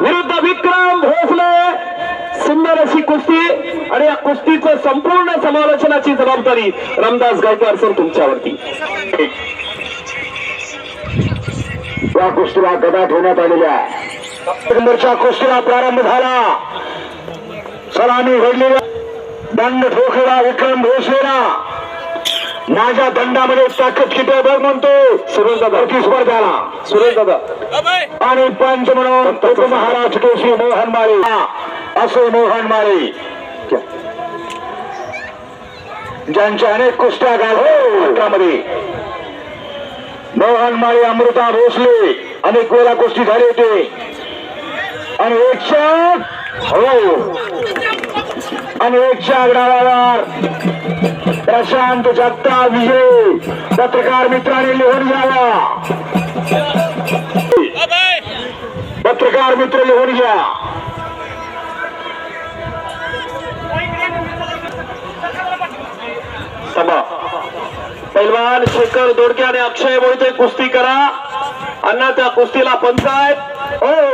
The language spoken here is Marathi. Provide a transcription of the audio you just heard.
विरुद्ध विक्रम भोसले. सुंदर अशी कुस्ती आणि या कुस्तीचं संपूर्ण समालोचनाची जबाबदारी रामदास गायकवाड सर तुमच्यावरती. या कुस्तीला गदा ठेवण्यात आलेल्या आहे. नंबरच्या कुस्तीला प्रारंभ झाला. सलामी घडलेला. दंड ठोकलेला विक्रम भोसलेला. माझ्या दंडामध्ये ताकद किती बघ म्हणतो. सुरेश दादा. प्रति स्पर्धाला सुरेश दादा. आणि पंच म्हणून उपमहाराज केशी मोहन माळे. असे मोहन माळे. ज्यांच्या अनेक कुस्त्या गावामध्ये मोहन माळे अमृता भोसले अनेक वेळा कुस्ती झाली होते. आणि एकशा हो. आणि एकशा आगडावर प्रशांत जगता विजय. पत्रकार मित्राने लिहून घ्यावा. पत्रकार मित्र लिहून घ्या. सभा पैलवान शेखर दोडके आणि अक्षय मोहिते कुस्ती करा. अण्णा त्या कुस्तीला पंचायत हो.